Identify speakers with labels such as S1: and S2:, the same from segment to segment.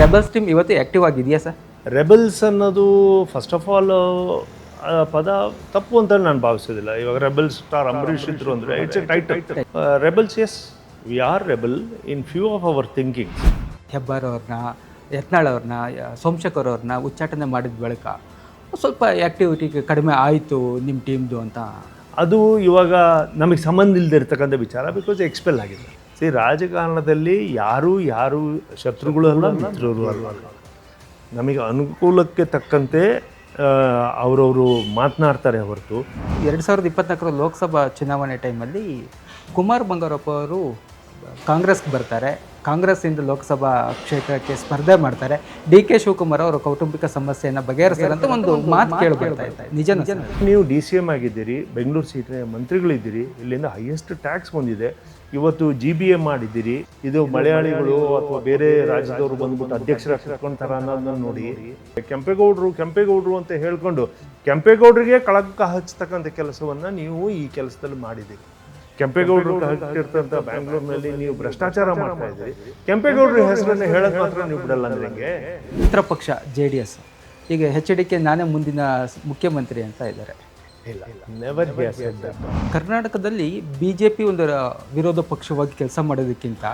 S1: Rebels team ಇವತ್ತು active ಆಗಿದೆಯಾ sir
S2: rebels ಅನ್ನೋದು ಫಸ್ಟ್ ಆಫ್ ಆಲ್ ಪದ ತಪ್ಪು ಅಂತ ನಾನು ಭಾವಿಸೋದಿಲ್ಲ. ಇವಾಗ ರೆಬಲ್ ಸ್ಟಾರ್ ಅಂಬರೀಷ್ ಇದ್ರು ಅಂದರೆ it's a tight rebels yes we are rebel in few of our thinking
S1: Hebbar ಅವ್ರನ್ನ ಯತ್ನಾಳ್ ಅವ್ರನ್ನ ಸೋಮಶೇಖರ್ ಅವ್ರನ್ನ ಉಚ್ಚಾಟನೆ ಮಾಡಿದ ಬಳಿಕ ಸ್ವಲ್ಪ ಆ್ಯಕ್ಟಿವಿಟಿ ಕಡಿಮೆ ಆಯಿತು ನಿಮ್ಮ ಟೀಮ್ದು ಅಂತ.
S2: ಅದು ಇವಾಗ ನಮಗೆ ಸಂಬಂಧ ಇಲ್ಲದಿರ್ತಕ್ಕಂಥ ವಿಚಾರ ಬಿಕಾಸ್ ಎಕ್ಸ್ಪೆಲ್ ಆಗಿದೆ ಸಿ ರಾಜಕಾರಣದಲ್ಲಿ ಯಾರು ಯಾರು ಶತ್ರುಗಳು ಅಲ್ಲ, ಮಿತ್ರರು ಅಲ್ಲ. ನಮಗೆ ಅನುಕೂಲಕ್ಕೆ ತಕ್ಕಂತೆ ಅವರವರು ಮಾತನಾಡ್ತಾರೆ ಹೊರತು.
S1: ಎರಡು ಸಾವಿರದ ಇಪ್ಪತ್ನಾಲ್ಕರ ಲೋಕಸಭಾ ಚುನಾವಣೆ ಟೈಮಲ್ಲಿ ಕುಮಾರ್ ಬಂಗಾರಪ್ಪ ಅವರು ಕಾಂಗ್ರೆಸ್ಗೆ ಬರ್ತಾರೆ. ಕಾಂಗ್ರೆಸ್ಸಿಂದ ಲೋಕಸಭಾ ಕ್ಷೇತ್ರಕ್ಕೆ ಸ್ಪರ್ಧೆ ಮಾಡ್ತಾರೆ. ಡಿ ಕೆ ಶಿವಕುಮಾರ್ ಅವರ ಕೌಟುಂಬಿಕ ಸಮಸ್ಯೆಯನ್ನು ಬಗೆಹರಿಸ್ತಾರೆ ಅಂತ ಒಂದು ಮಾತು ಕೇಳಿ ಇದ್ದಾರೆ ಇದೆ ನಿಜ
S2: ನೀವು ಡಿ ಸಿ ಎಂ ಆಗಿದ್ದೀರಿ ಬೆಂಗಳೂರು ಸೀಟಿನ ಮಂತ್ರಿಗಳಿದ್ದೀರಿ ಇಲ್ಲಿಂದ ಹೈಯೆಸ್ಟ್ ಟ್ಯಾಕ್ಸ್ ಬಂದಿದೆ. ಇವತ್ತು ಜಿ ಬಿ ಎಂ ಮಾಡಿದ್ದೀರಿ. ಇದು ಮಲಯಾಳಿಗಳು ಅಥವಾ ಬೇರೆ ರಾಜ್ಯದವರು ಬಂದ್ಬಿಟ್ಟು ಅಧ್ಯಕ್ಷರ ಹಾಕೊಂತಾರ ಅನ್ನೋದನ್ನ ನೋಡಿ. ಕೆಂಪೇಗೌಡರು ಕೆಂಪೇಗೌಡರು ಅಂತ ಹೇಳ್ಕೊಂಡು ಕೆಂಪೇಗೌಡರಿಗೆ ಕಳಂಕ ಹಚ್ಚತಕ್ಕಂಥ ಕೆಲಸವನ್ನ ನೀವು ಈ ಕೆಲಸದಲ್ಲಿ ಮಾಡಿದ್ದೀರಿ. ಕೆಂಪೇಗೌಡರು ಹಚ್ಚಿರ್ತಂತ ಬ್ಯಾಂಗ್ಳೂರ್ನಲ್ಲಿ ನೀವು ಭ್ರಷ್ಟಾಚಾರ ಮಾಡ್ತಾ ಇದ್ದೀರಿ. ಕೆಂಪೇಗೌಡರ ಹೆಸರನ್ನು ಹೇಳಕ್ ಮಾತ್ರ ನೀವು ಬಿಡಲ್ಲ ಅಂದ್ರೆ ಹೆಂಗೆ?
S1: ಮಿತ್ರ ಪಕ್ಷ ಜೆ ಡಿ ಎಸ್. ಈಗ ಹೆಚ್ ಡಿ ಕೆ ನಾನೇ ಮುಂದಿನ ಸ್- ಮುಖ್ಯಮಂತ್ರಿ ಅಂತ ಇದ್ದಾರೆ.
S2: ಇಲ್ಲ ನೆವರ್
S1: ಕರ್ನಾಟಕದಲ್ಲಿ ಬಿ ಜೆ ಪಿ ಒಂದು ವಿರೋಧ ಪಕ್ಷವಾಗಿ ಕೆಲಸ ಮಾಡೋದಕ್ಕಿಂತ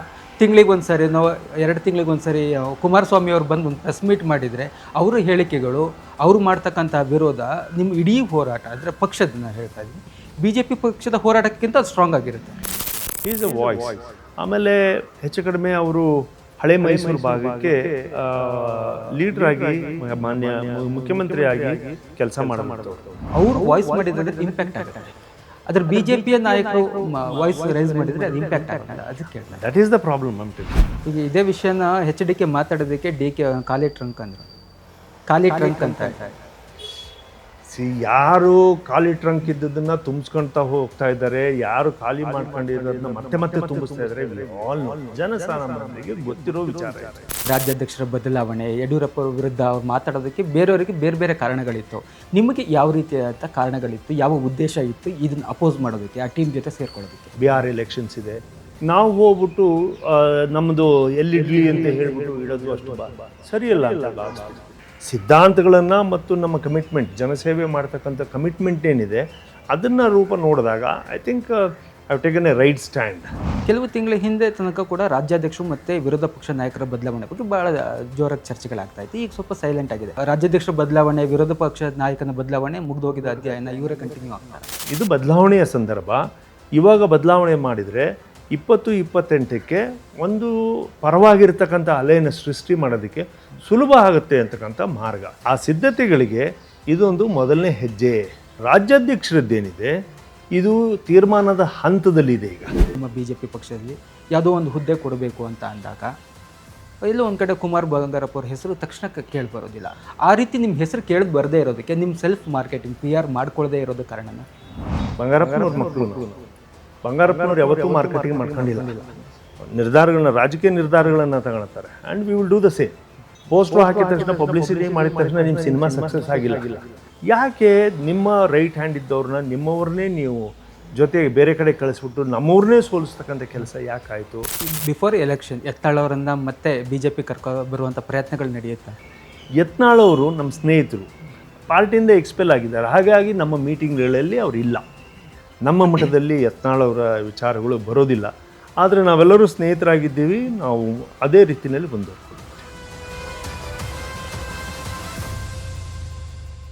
S1: ತಿಂಗಳಿಗೆ ಒಂದು ಸರಿ ನಾವು ಎರಡು ತಿಂಗಳಿಗೆ ಒಂದು ಸರಿ ಕುಮಾರಸ್ವಾಮಿ ಅವರು ಬಂದು ಒಂದು ಪ್ರೆಸ್ ಮೀಟ್ ಮಾಡಿದರೆ ಅವರ ಹೇಳಿಕೆಗಳು ಅವರು ಮಾಡ್ತಕ್ಕಂಥ ವಿರೋಧ ನಿಮ್ಮ ಇಡೀ ಹೋರಾಟ ಅಂದರೆ ಪಕ್ಷದ ನಾನು ಹೇಳ್ತಾ ಇದ್ದೀನಿ ಬಿ ಜೆ ಪಿ ಪಕ್ಷದ ಹೋರಾಟಕ್ಕಿಂತ ಸ್ಟ್ರಾಂಗ್ ಆಗಿರುತ್ತೆ.
S2: ಈಸ್ ಅ ವಾಯ್ಸ್ ಆಮೇಲೆ ಹೆಚ್ಚು ಕಡಿಮೆ ಅವರು ಹಳೆ ಮೈಸೂರು ಭಾಗಕ್ಕೆ ಲೀಡರ್ ಆಗಿ ಮಾನ್ಯ ಮುಖ್ಯಮಂತ್ರಿ ಆಗಿ ಕೆಲಸ ಮಾಡಬಹುದು
S1: ಅವರು ವಾಯ್ಸ್ ಮಾಡಿದ್ರೆ ಇಂಪ್ಯಾಕ್ಟ್ ಆಗುತ್ತೆ. ಅದ್ರ ಬಿ ಜೆ ಪಿಯ ನಾಯಕರು ವಾಯ್ಸ್ ರೈಸ್ ಮಾಡಿದರೆ ಅದು ಇಂಪ್ಯಾಕ್ಟ್ ಆಗ್ತದೆ ಅದಕ್ಕೆ
S2: ದಟ್ ಈಸ್ ದ ಪ್ರಾಬ್ಲಮ್
S1: ಈಗ ಇದೇ ವಿಷಯನ ಹೆಚ್ ಡಿ ಕೆ ಮಾತಾಡೋದಕ್ಕೆ ಡಿ ಕೆ ಖಾಲಿ ಟ್ರಂಕ್ ಅಂದರು. ಖಾಲಿ ಟ್ರಂಕ್ ಅಂತ.
S2: ಸಿ ಯಾರು ಖಾಲಿ ಟ್ರಂಕ್ ಇದ್ದದನ್ನ ತುಂಬಿಸ್ಕೊಂತ ಹೋಗ್ತಾ ಇದ್ದಾರೆ ಯಾರು ಖಾಲಿ ಮಾಡ್ಕೊಂಡಿರೋದನ್ನ ಮತ್ತೆ ಮತ್ತೆ ತುಂಬಿಸ್ತಾ ಇದ್ದಾರೆ. ಆಲ್ ಜನಸಾಮಾನ್ಯರಿಗೆ ಗೊತ್ತಿರೋ ವಿಚಾರ ಇದೆ.
S1: ರಾಜ್ಯಾಧ್ಯಕ್ಷರ ಬದಲಾವಣೆ ಯಡಿಯೂರಪ್ಪ ಅವ್ರ ವಿರುದ್ಧ ಅವ್ರು ಮಾತಾಡೋದಕ್ಕೆ ಬೇರೆಯವರಿಗೆ ಬೇರೆ ಬೇರೆ ಕಾರಣಗಳಿತ್ತು. ನಿಮಗೆ ಯಾವ ರೀತಿಯಾದ ಕಾರಣಗಳಿತ್ತು ಯಾವ ಉದ್ದೇಶ ಇತ್ತು ಇದನ್ನ ಅಪೋಸ್ ಮಾಡೋದಕ್ಕೆ ಆ ಟೀಮ್ ಜೊತೆ ಸೇರ್ಕೊಳ್ಳೋದಕ್ಕೆ?
S2: ಬಿಹಾರ್ ಎಲೆಕ್ಷನ್ಸ್ ಇದೆ. ನಾವು ಹೋಗ್ಬಿಟ್ಟು ನಮ್ಮದು ಎಲ್ಲಿಡ್ಲಿ ಅಂತ ಹೇಳ್ಬಿಟ್ಟು ಇಡೋದು ಅಷ್ಟು ಸರಿಯಲ್ಲ ಅಂತ. ಸಿದ್ಧಾಂತಗಳನ್ನ ಮತ್ತು ನಮ್ಮ ಕಮಿಟ್ಮೆಂಟ್ ಜನಸೇವೆ ಮಾಡ್ತಕ್ಕಂಥ ಕಮಿಟ್ಮೆಂಟ್ ಏನಿದೆ ಅದನ್ನು ರೂಪ ನೋಡಿದಾಗ I think I taken a right stand
S1: ಕೆಲವು ತಿಂಗಳ ಹಿಂದೆ ತನಕ ಕೂಡ ರಾಜ್ಯಾಧ್ಯಕ್ಷರು ಮತ್ತು ವಿರೋಧ ಪಕ್ಷ ನಾಯಕರ ಬದಲಾವಣೆ ಬಗ್ಗೆ ಭಾಳ ಜೋರಾಗಿ ಚರ್ಚೆಗಳಾಗ್ತಾ ಇತ್ತು. ಈಗ ಸ್ವಲ್ಪ ಸೈಲೆಂಟ್ ಆಗಿದೆ. ರಾಜ್ಯಾಧ್ಯಕ್ಷರ ಬದಲಾವಣೆ ವಿರೋಧ ಪಕ್ಷ ನಾಯಕನ ಬದಲಾವಣೆ ಮುಗ್ದೋಗಿದ ಅಧ್ಯಯನ ಇವರೇ ಕಂಟಿನ್ಯೂ ಆಗ್ತಾರೆ.
S2: ಇದು ಬದಲಾವಣೆಯ ಸಂದರ್ಭ. ಇವಾಗ ಬದಲಾವಣೆ ಮಾಡಿದರೆ ಇಪ್ಪತ್ತು ಇಪ್ಪತ್ತೆಂಟಕ್ಕೆ ಒಂದು ಪರವಾಗಿರ್ತಕ್ಕಂಥ ಅಲೆಯನ್ನು ಸೃಷ್ಟಿ ಮಾಡೋದಕ್ಕೆ ಸುಲಭ ಆಗುತ್ತೆ ಅಂತಕ್ಕಂಥ ಮಾರ್ಗ. ಆ ಸಿದ್ಧತೆಗಳಿಗೆ ಇದೊಂದು ಮೊದಲನೇ ಹೆಜ್ಜೆ. ರಾಜ್ಯಾಧ್ಯಕ್ಷರದ್ದೇನಿದೆ ಇದು ತೀರ್ಮಾನದ ಹಂತದಲ್ಲಿದೆ ಈಗ.
S1: ನಮ್ಮ ಬಿ ಜೆ ಪಿ ಪಕ್ಷದಲ್ಲಿ ಯಾವುದೋ ಒಂದು ಹುದ್ದೆ ಕೊಡಬೇಕು ಅಂತ ಅಂದಾಗ ಎಲ್ಲೋ ಒಂದು ಕಡೆ ಕುಮಾರ್ ಬಂಗಾರಪ್ಪ ಅವ್ರ ಹೆಸರು ತಕ್ಷಣಕ್ಕೆ ಕೇಳಿ ಬರೋದಿಲ್ಲ. ಆ ರೀತಿ ನಿಮ್ಮ ಹೆಸರು ಕೇಳಿ ಬರದೇ ಇರೋದಕ್ಕೆ ನಿಮ್ಮ ಸೆಲ್ಫ್ ಮಾರ್ಕೆಟಿಂಗ್ ಪಿ ಆರ್ ಮಾಡ್ಕೊಳ್ಳದೇ ಇರೋದು ಕಾರಣನ?
S2: ಬಂಗಾರಪ್ಪ ಮಕ್ಕಳು. ಬಂಗಾರಪ್ಪನವ್ರು ಯಾವತ್ತೂ ಮಾರ್ಕೆಟಿಂಗ್ ಮಾಡ್ಕೊಂಡಿಲ್ಲ. ನಿರ್ಧಾರಗಳನ್ನ ರಾಜಕೀಯ ನಿರ್ಧಾರಗಳನ್ನು ತಗೊಳ್ತಾರೆ. And we will do the same post ಹಾಕಿದ ತಕ್ಷಣ ಪಬ್ಲಿಸಿಟಿ ಮಾಡಿದ ತಕ್ಷಣ ನಿಮ್ಮ ಸಿನಿಮಾ ಸಕ್ಸಸ್ ಆಗಿಲ್ಲ. ಯಾಕೆ ನಿಮ್ಮ ರೈಟ್ ಹ್ಯಾಂಡ್ ಇದ್ದವ್ರನ್ನ ನಿಮ್ಮವ್ರನ್ನೇ ನೀವು ಜೊತೆಗೆ ಬೇರೆ ಕಡೆ ಕಳಿಸ್ಬಿಟ್ಟು ನಮ್ಮೂರನ್ನೇ ಸೋಲಿಸ್ತಕ್ಕಂಥ ಕೆಲಸ ಯಾಕಾಯಿತು?
S1: ಬಿಫೋರ್ ಎಲೆಕ್ಷನ್ ಎತ್ತಾಳವರನ್ನ ಮತ್ತೆ ಬಿ ಜೆ ಪಿ ಕರ್ಕೊ ಬರುವಂಥ ಪ್ರಯತ್ನಗಳು ನಡೆಯುತ್ತೆ?
S2: ಯತ್ನಾಳವರು ನಮ್ಮ ಸ್ನೇಹಿತರು. ಪಾರ್ಟಿಯಿಂದ ಎಕ್ಸ್ಪೆಲ್ ಆಗಿದ್ದಾರೆ. ಹಾಗಾಗಿ ನಮ್ಮ ಮೀಟಿಂಗ್ಗಳಲ್ಲಿ ಅವರು ಇಲ್ಲ. ನಮ್ಮ ಮಠದಲ್ಲಿ ಯತ್ನಾಳವರ ವಿಚಾರಗಳು ಬರೋದಿಲ್ಲ. ಆದರೆ ನಾವೆಲ್ಲರೂ ಸ್ನೇಹಿತರಾಗಿದ್ದೀವಿ. ನಾವು ಅದೇ ರೀತಿಯಲ್ಲಿ ಬಂದವರು